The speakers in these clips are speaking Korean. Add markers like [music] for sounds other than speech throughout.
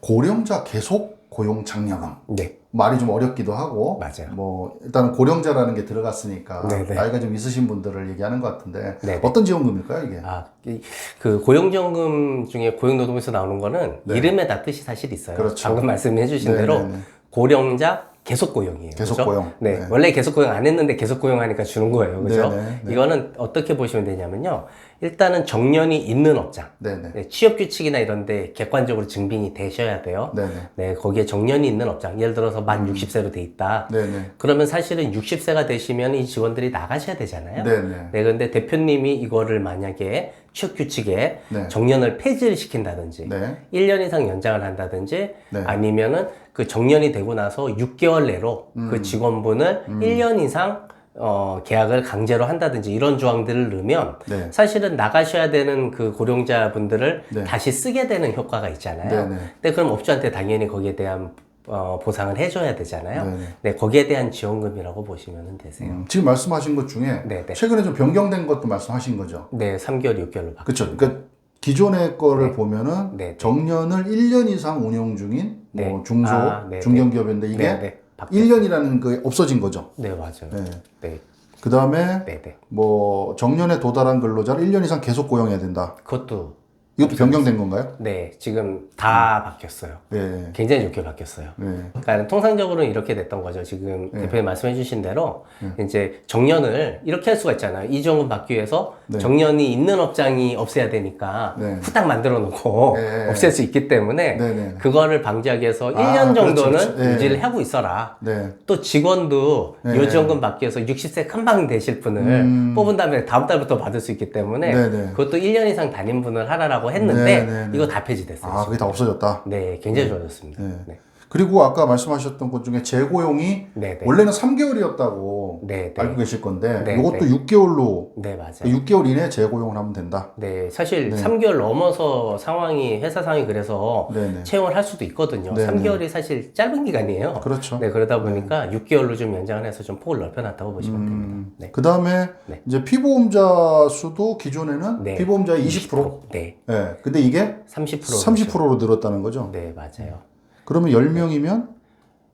고령자 계속 고용 장려금. 네. 말이 좀 어렵기도 하고 맞아요. 뭐 일단은 고령자라는 게 들어갔으니까 네네. 나이가 좀 있으신 분들을 얘기하는 것 같은데 네네. 어떤 지원금일까요 이게? 아, 이- 그 고용정금 중에 고용노동에서 나오는 거는 네. 이름에 다 뜻이 사실 있어요. 그렇죠. 방금 말씀해 주신 네네네. 대로 고령자 계속 고용이에요. 계속 그죠? 고용. 네. 네. 원래 계속 고용 안 했는데 계속 고용하니까 주는 거예요. 그죠? 네네. 네. 이거는 어떻게 보시면 되냐면요. 일단은 정년이 있는 업장. 네네. 네, 취업 규칙이나 이런 데 객관적으로 증빙이 되셔야 돼요. 네네. 네, 거기에 정년이 있는 업장. 예를 들어서 만 60세로 돼 있다. 네네. 그러면 사실은 60세가 되시면 이 직원들이 나가셔야 되잖아요. 네네. 네, 근데 대표님이 이거를 만약에 취업 규칙에 네. 정년을 폐지를 시킨다든지, 네. 1년 이상 연장을 한다든지, 네. 아니면은 그 정년이 되고 나서 6개월 내로 음. 그 직원분을 1년 이상 어, 계약을 강제로 한다든지 이런 조항들을 넣으면 네. 사실은 나가셔야 되는 그 고령자분들을 네. 다시 쓰게 되는 효과가 있잖아요. 네네. 근데 그럼 업주한테 당연히 거기에 대한 어, 보상을 해줘야 되잖아요. 네네. 네, 거기에 대한 지원금이라고 보시면 되세요. 음, 지금 말씀하신 것 중에 네네. 최근에 좀 변경된 것도 말씀하신 거죠. 네, 3개월, 6개월로 바뀌 그렇죠. 그러니까 기존의 거를 보면은 네, 네. 정년을 1년 이상 운영 중인 뭐 네. 중소 아, 네, 중견기업인데 이게 네, 네. 바뀌- 1년이라는 게 없어진 거죠. 네, 맞아요. 네. 네, 그 다음에 네, 네. 뭐 정년에 도달한 근로자를 1년 이상 계속 고용해야 된다. 그것도 이것도 변경된 건가요? 네, 지금 다 바뀌었어요. 네. 굉장히 좋게 바뀌었어요. 네. 그러니까 통상적으로는 이렇게 됐던 거죠. 지금 대표님 말씀해 주신 대로 이제 정년을 이렇게 할 수가 있잖아요. 이정은 받기 위해서 네. 정년이 있는 업장이 없애야 되니까 네. 후딱 만들어 놓고 네. [laughs] 없앨 수 있기 때문에 네, 네. 그거를 방지하기 위해서 아, 1년 그렇죠, 정도는 그렇죠. 네. 유지를 하고 있어라. 네. 또 직원도 네. 요지원금 받기 위해서 60세 칸방 되실 분을 음. 뽑은 다음에 다음 달부터 받을 수 있기 때문에 네, 네. 그것도 1년 이상 다닌 분을 하라라고 했는데 네, 네, 네. 이거 다 폐지됐어요. 아, 그게 다 없어졌다. 네, 굉장히 좋아졌습니다. 네. 네. 그리고 아까 말씀하셨던 것 중에 재고용이 네, 네. 원래는 3개월이었다고 네, 네. 알고 계실 건데 네, 이것도 네. 6개월로 네, 맞아요. 6개월 이내에 재고용을 하면 된다. 네, 사실 네. 3개월 넘어서 상황이 회사 상황이 그래서 네네. 채용을 할 수도 있거든요. 네, 3개월이 사실 짧은 기간이에요. 그렇죠. 네, 그러다 보니까 6개월로 좀 연장을 해서 좀 폭을 넓혀놨다고 보시면 됩니다. 네. 그 다음에 네. 이제 피보험자 수도 기존에는 네. 피보험자의 20%. 네, 예. 근데 이게 30%. 30%로 늘었다는 거죠. 네, 맞아요. 그러면 10명이면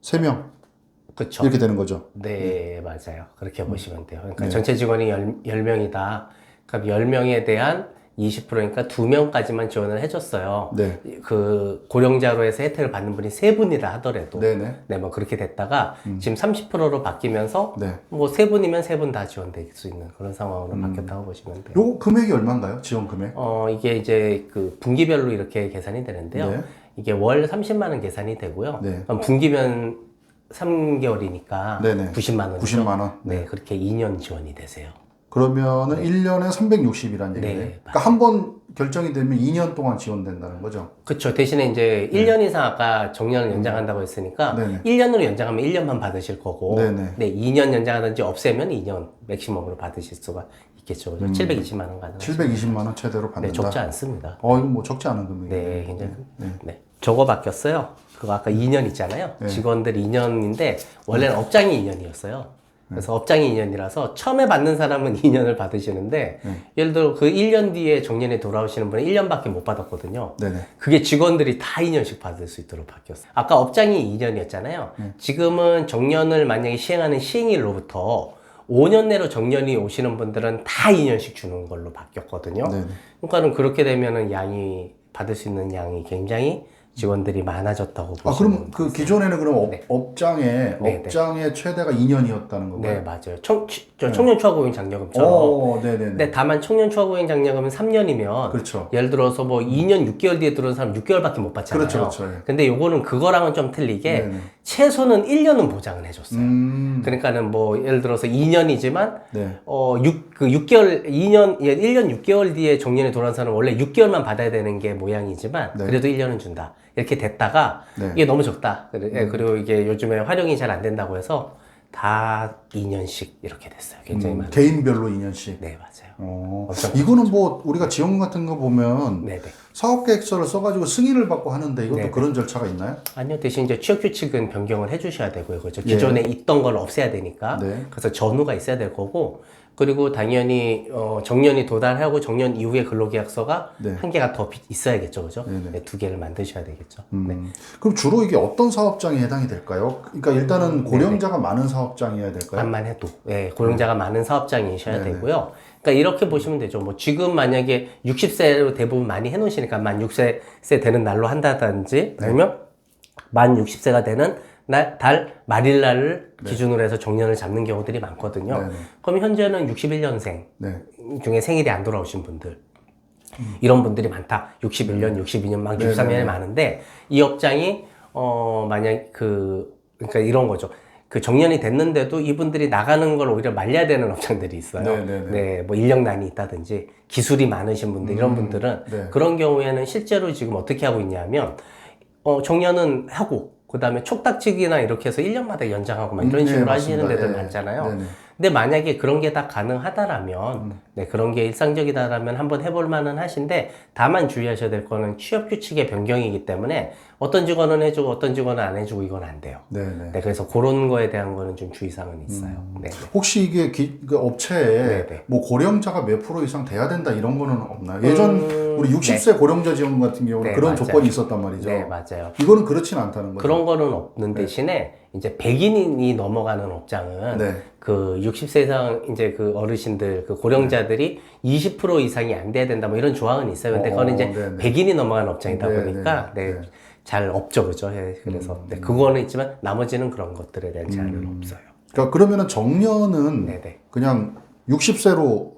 3명 그렇죠. 이렇게 되는 거죠. 네, 맞아요. 그렇게 보시면 돼요. 그러니까 네. 전체 직원이 10, 10 명이다. 그럼 10명에 대한 20%니까 2명까지만 지원을 해줬어요. 네. 그 고령자로 해서 혜택을 받는 분이 세 분이라 하더라도 네네. 네, 뭐 그렇게 됐다가 지금 30%로 바뀌면서 네. 뭐세 분이면 세분다 지원될 수 있는 그런 상황으로 바뀌었다고 보시면 돼요. 요 금액이 얼마인가요? 지원 금액? 어, 이게 이제 그 분기별로 이렇게 계산이 되는데요. 네. 이게 월 30만 원 계산이 되고요. 네. 그럼 분기면 3개월이니까 네네. 90만 원. 90만 원. 네, 그렇게 2년 지원이 되세요. 그러면은 1년에 360이라는 네, 얘기네요. 그러니까 한 번 결정이 되면 2년 동안 지원된다는 거죠. 그렇죠. 대신에 이제 1년 이상 아까 정년을 연장한다고 했으니까 네네. 1년으로 연장하면 1년만 받으실 거고 네네. 네, 2년 연장하든지 없애면 2년 맥시멈으로 받으실 수가 있겠죠. 그죠? 720만 원 가능. 720만 원 최대로 네, 받는다. 적지 않습니다. 어, 이거 뭐 적지 않은 금액이네. 네, 굉장히 네. 저거 바뀌었어요. 그거 아까 2년 있잖아요. 네. 직원들 2년인데 원래는 업장이 2년이었어요. 그래서 업장이 2년이라서 처음에 받는 사람은 [laughs] 2년을 받으시는데 네. 예를 들어 그 1년 뒤에 정년에 돌아오시는 분은 1년밖에 못 받았거든요. 네네. 그게 직원들이 다 2년씩 받을 수 있도록 바뀌었어요. 아까 업장이 2년이었잖아요. 네. 지금은 정년을 만약에 시행하는 시행일로부터 5년 내로 정년이 오시는 분들은 다 2년씩 주는 걸로 바뀌었거든요. 네네. 그러니까는 그렇게 되면은 양이 받을 수 있는 양이 굉장히 직원들이 많아졌다고 아, 보시면 그럼 그 기존에는 그럼 업, 네. 업장에 네, 네. 업장의 최대가 2년이었다는 건가요? 네 맞아요. 청, 치- 저 청년 추가고용 장려금처럼. 어, 네 네 네. 근데 다만 청년 추가고용 장려금은 3년이면 그렇죠. 예를 들어서 뭐 2년 6개월 뒤에 들어온 사람 6개월밖에 못 받잖아요. 그렇죠, 그렇죠. 예. 근데 요거는 그거랑은 좀 틀리게 네 네. 최소는 1년은 보장을 해줬어요. 음, 그러니까는 뭐 예를 들어서 2년이지만 네. 어, 6, 그 6개월, 2년, 예, 1년 6개월 뒤에 정년에 돌아온 사람은 원래 6개월만 받아야 되는 게 모양이지만, 네. 그래도 1년은 준다. 이렇게 됐다가, 네. 이게 너무 적다. 예, 그리고 이게 요즘에 활용이 잘 안 된다고 해서, 다 2년씩 이렇게 됐어요. 굉장히 음, 많아요. 개인별로 2년씩. 네, 맞아요. 어, 이거는 뭐 우리가 지원금 같은 거 보면 네네. 사업 계획서를 써가지고 승인을 받고 하는데 이것도 네네. 그런 절차가 있나요? 아니요, 대신 이제 취업 규칙은 변경을 해주셔야 되고요. 그죠? 예. 기존에 있던 걸 없애야 되니까. 네. 그래서 전후가 있어야 될 거고, 그리고 당연히 어, 정년이 도달하고 정년 이후에 근로계약서가 네. 한 개가 더 비- 있어야겠죠, 그죠? 네네. 네, 두 개를 만드셔야 되겠죠. 음, 네. 그럼 주로 이게 어떤 사업장에 해당이 될까요? 그러니까 일단은 고령자가 많은 사업장이어야 될까요? 암만 해도 예, 고령자가 많은 사업장이셔야 네네. 되고요. 그러니까 이렇게 보시면 되죠. 뭐 지금 만약에 60세로 대부분 많이 해놓으시니까 만 60세 되는 날로 한다든지 아니면 만 60세가 되는 날, 달 말일날을 기준으로 해서 정년을 잡는 경우들이 많거든요. 네네. 그럼 현재는 61년생 네. 중에 생일이 안 돌아오신 분들 이런 분들이 많다. 61년, 62년, 막 63년에 네네네. 많은데 이 업장이 어 만약 그 그러니까 이런 거죠. 그 정년이 됐는데도 이분들이 나가는 걸 오히려 말려야 되는 업장들이 있어요. 네네네. 네, 뭐 인력난이 있다든지 기술이 많으신 분들 이런 분들은 네. 그런 경우에는 실제로 지금 어떻게 하고 있냐면 어 정년은 하고 그 다음에 촉닥치기나 이렇게 해서 1년마다 연장하고 막 이런 음, 식으로 네, 하시는 맞습니다. 데들 예. 많잖아요. 네 네. 근데 만약에 그런 게 다 가능하다라면, 음. 네, 그런 게 일상적이다라면 한번 해볼 만은 하신데, 다만 주의하셔야 될 거는 취업 규칙의 변경이기 때문에 어떤 직원은 해주고 어떤 직원은 안 해주고 이건 안 돼요. 네네. 네, 그래서 그런 거에 대한 거는 좀 주의사항은 있어요. 네. 네. 혹시 이게 기- 그 업체에 네네. 뭐 고령자가 몇 프로 이상 돼야 된다 이런 거는 없나요? 예전 음, 우리 60세 고령자 지원 같은 경우는 네, 그런 맞아요. 조건이 있었단 말이죠. 네, 맞아요. 이거는 그렇진 않다는 거죠. 그런 거는 없는 대신에 이제 100인이 넘어가는 업장은 네. 그 60세 이상 이제 그 어르신들 그 고령자들이 20% 이상이 안 돼야 된다 뭐 이런 조항은 있어요. 근데 어, 그거는 이제 네네. 100인이 넘어가는 업장이다 네, 보니까 네, 네, 네. 잘 없죠, 그죠? 예, 그래서 네, 그거는 있지만 나머지는 그런 것들에 대한 제한은 없어요. 그러니까 그러면은 정년은 네네. 그냥 60세로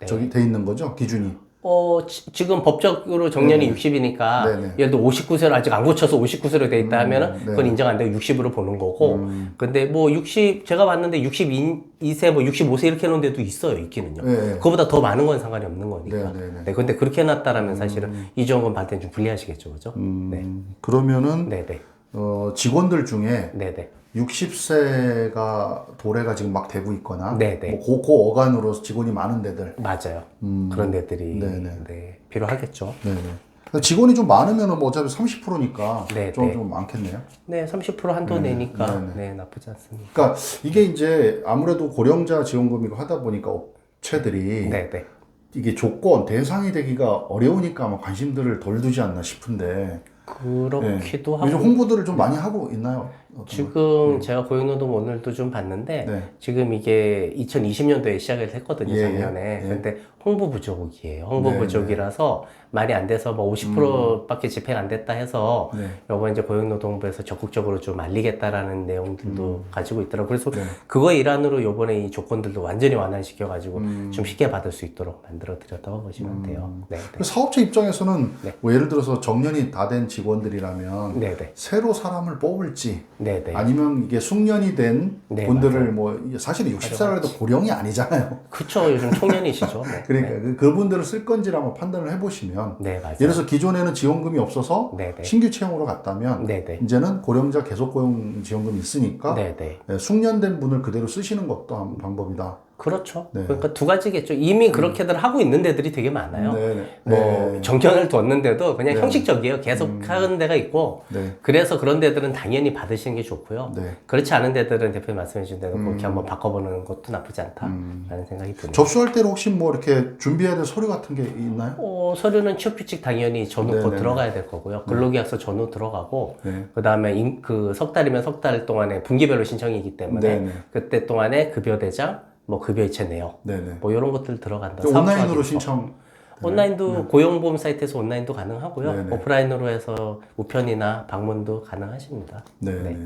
네. 저기 돼 있는 거죠 기준이. 어, 지, 지금 법적으로 정년이 60이니까 네네. 예를 들어 59세로 아직 안 고쳐서 59세로 돼 있다 하면은 네. 그건 인정 안 되고 60으로 보는 거고. 음. 근데 뭐 60, 제가 봤는데 62세, 뭐 65세 이렇게 해놓은 데도 있어요, 있기는요. 네. 그거보다 더 많은 건 상관이 없는 거니까. 네, 네, 네. 네, 근데 그렇게 해놨다라면 사실은 이 정도는 받을 때좀 불리하시겠죠, 그죠? 음, 그러면은 네네. 어, 직원들 중에 네네. 60세가 도래가 지금 막 되고 있거나 네네. 뭐 고, 고 어간으로 직원이 많은 데들. 맞아요. 그런 데들이 음. 네네. 네, 필요하겠죠. 네네. 직원이 좀 많으면 뭐 어차피 30%니까 네, 좀, 네. 좀 많겠네요. 네, 30% 한도 내니까 네네. 네, 나쁘지 않습니다. 그러니까 이게 이제 아무래도 고령자 지원금이고 하다 보니까 업체들이 네네. 이게 조건 대상이 되기가 어려우니까 아마 관심들을 덜 두지 않나 싶은데 그렇기도 하고 요즘 홍보들을 좀 많이 하고 있나요? 어떤 거? 지금 제가 고용노동 오늘도 좀 봤는데 네. 지금 이게 2020년도에 시작을 했거든요 예, 작년에 예. 근데 홍보 부족이에요 홍보 네, 부족이라서 말이 안 돼서 뭐 50%밖에 집행 안 됐다 해서 네. 요번 이제 고용노동부에서 적극적으로 좀 알리겠다라는 내용들도 가지고 있더라고요 그래서 네. 그거 일환으로 요번에 이 조건들도 완전히 완화시켜 가지고 음. 좀 쉽게 받을 수 있도록 만들어 드렸다고 보시면 돼요 네, 그 사업체 입장에서는 네. 뭐 예를 들어서 정년이 다 된 직원 들이라면 네, 네, 새로 사람을 뽑을지 네, 네. 아니면 이게 숙련이 된 네, 분들을 뭐 사실은 60세라도 고령이 아니잖아요. 그쵸 요즘 청년이시죠 [laughs] 네. 그러니까 그 그분들을 쓸 건지를 한번 판단을 해보시면 네 맞아요 예를 들어서 기존에는 지원금이 없어서 네, 네. 신규 채용으로 갔다면 네, 네. 이제는 고령자 계속 고용 지원금이 있으니까 네, 네. 예, 숙련된 분을 그대로 쓰시는 것도 한 방법이다. 그렇죠. 네. 그러니까 두 가지겠죠. 이미 그렇게들 하고 있는 데들이 되게 많아요. 네, 네. 뭐 네. 정년을 뒀는데도 그냥 네. 형식적이에요. 계속 하는 데가 있고 네. 그래서 그런 데들은 당연히 받으시는 게 좋고요. 네. 그렇지 않은 데들은 대표님 말씀해 주신 대로 그렇게 한번 바꿔보는 것도 나쁘지 않다라는 생각이 듭니다. 접수할 때는 혹시 뭐 이렇게 준비해야 될 서류 같은 게 있나요? 어, 서류는 취업 규칙 당연히 전후 곧 네네네. 들어가야 될 거고요. 근로계약서 전후 들어가고 네. 그다음에 그 석 달이면 석 달 동안에 분기별로 신청이기 때문에 네네. 그때 동안에 급여 대장, 뭐 급여 이체 내역, 네네. 뭐 이런 것들 들어간다. 온라인으로 신청. 온라인도 고용보험 사이트에서 온라인도 가능하고요. 네네. 오프라인으로 해서 우편이나 방문도 가능하십니다. 네. 네.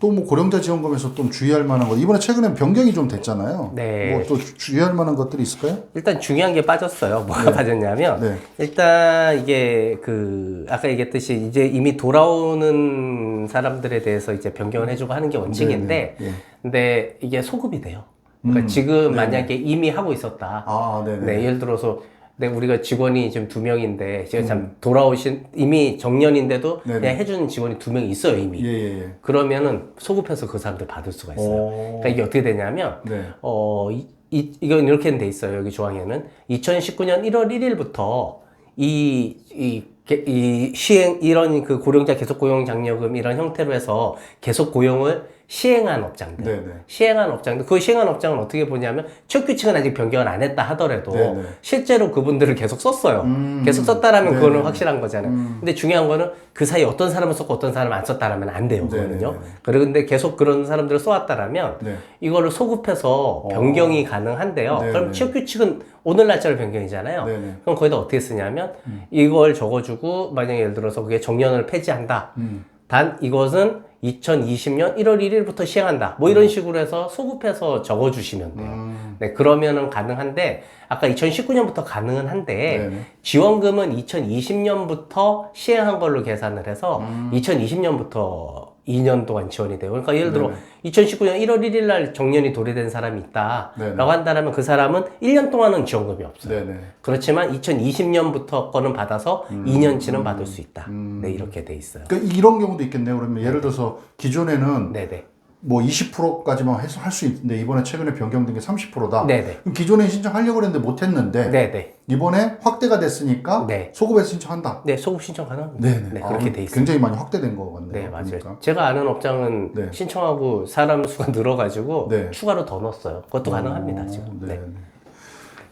또뭐 고령자 지원금에서 좀 주의할 만한 것 이번에 최근에 변경이 좀 됐잖아요. 네. 뭐 또 주의할 만한 것들이 있을까요? 일단 중요한 게 빠졌어요. 뭐가 빠졌냐면 네. 일단 이게 그 아까 얘기했듯이 이제 이미 돌아오는 사람들에 대해서 이제 변경을 해주고 하는 게 원칙인데 네, 네. 근데 이게 소급이 돼요. 그러니까 지금 만약에 이미 하고 있었다. 아, 네네. 네, 예를 들어서 네, 우리가 직원이 지금 두 명인데 제가 음. 참 돌아오신 이미 정년인데도 네네. 그냥 해주는 직원이 두 명 있어요 이미. 예, 예, 예. 그러면은 소급해서 그 사람들 받을 수가 있어요. 오. 그러니까 이게 어떻게 되냐면 네. 어, 이, 이, 이건 이렇게 돼 있어요. 여기 조항에는 2019년 1월 1일부터 이, 이, 게- 이 시행 이런 그 고령자 계속 고용 장려금 이런 형태로 해서 계속 고용을 시행한 업장들. 네, 네. 시행한 업장들. 그 시행한 업장은 어떻게 보냐면 첫 규칙은 아직 변경을 안 했다 하더라도 네, 네. 실제로 그분들을 계속 썼어요. 음. 계속 썼다라면 네, 그거는 네. 확실한 거잖아요. 근데 중요한 거는 그 사이 어떤 사람은 썼고 어떤 사람은 안 썼다라면 안 돼요. 네, 그거는요. 그런데 계속 그런 사람들을 써왔다라면 네. 이거를 소급해서 변경이 가능한데요. 네, 그럼 네. 취업 규칙은 오늘 날짜로 변경이잖아요. 네, 네. 그럼 거기다 어떻게 쓰냐면 이걸 적어주고 만약에 예를 들어서 그게 정년을 폐지한다. 음. 단 이것은 2020년 1월 1일부터 시행한다. 뭐 이런 식으로 해서 소급해서 적어주시면 돼요. 음. 네, 그러면은 가능한데 아까 2019년부터 가능은 한데 네네. 지원금은 2020년부터 시행한 걸로 계산을 해서 음. 2020년부터 2년 동안 지원이 돼요. 그러니까 예를 들어 네네. 2019년 1월 1일 날 정년이 도래된 사람이 네네. 있다라고 한다면 그 사람은 1년 동안은 지원금이 없어요. 네네. 그렇지만 2020년부터 거는 받아서 음. 2년치는 받을 수 있다. 네, 이렇게 돼 있어요. 그러니까 이런 경우도 있겠네요. 그러면 예를 들어서 기존에는 네네. 뭐 20%까지만 해서 할 수 있는데 이번에 최근에 변경된 게 30%다. 네네. 그럼 기존에 신청하려고 했는데 못 했는데 네네. 이번에 확대가 됐으니까 네. 소급해서 신청한다. 네, 소급 신청 가능합니다. 네네. 네, 아, 그렇게 돼 있어요. 굉장히 많이 확대된 거 같네요. 네, 맞아요. 보니까. 제가 아는 업장은 네. 신청하고 사람 수가 [laughs] 늘어가지고 네. 추가로 더 넣었어요. 그것도 가능합니다, 지금. 네. 네.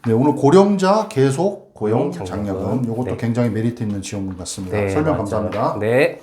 네, 오늘 고령자 계속 고용 장려금. 이것도 네. 굉장히 메리트 있는 지원금 같습니다. 네, 설명 맞아요. 감사합니다. 네.